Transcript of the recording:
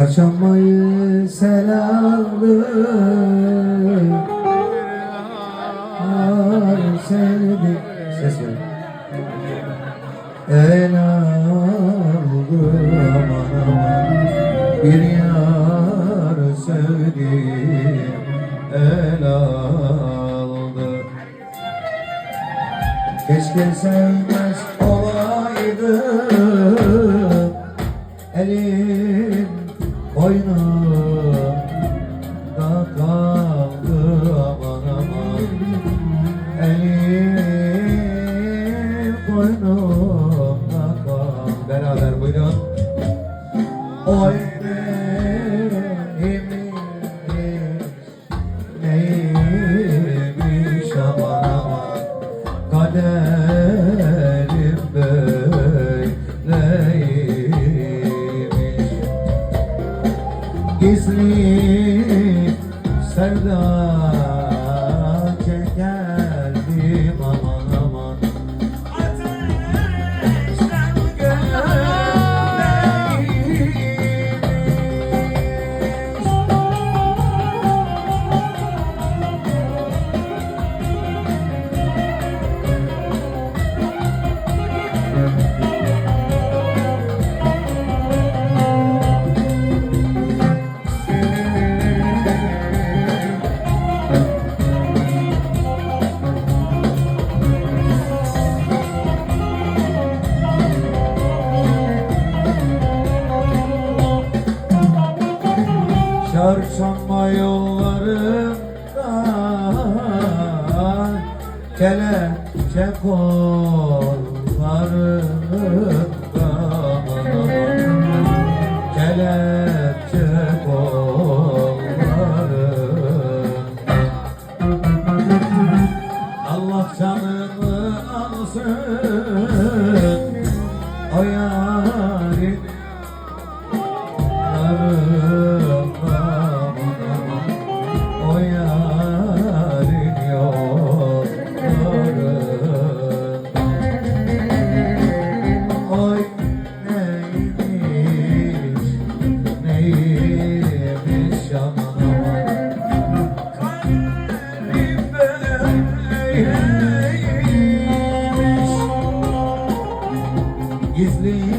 Yaşamayı selamlı Yar sevdi. Ses ver. El aldı aman aman Bir yar sevdi. El aldı. Keşke sevmez olaydım Elim boynumda kaldı aman aman. Elim boynumda kaldı. Beraber buyurun. Oy neymiş Neymiş aman aman. Kaderim sevda çekerdim aman aman. Ateşten gömleğimiz Çarşamba yollarında Kelepçe kollarında Kelepçe kollarında Allah canımı alsın Gizli sevda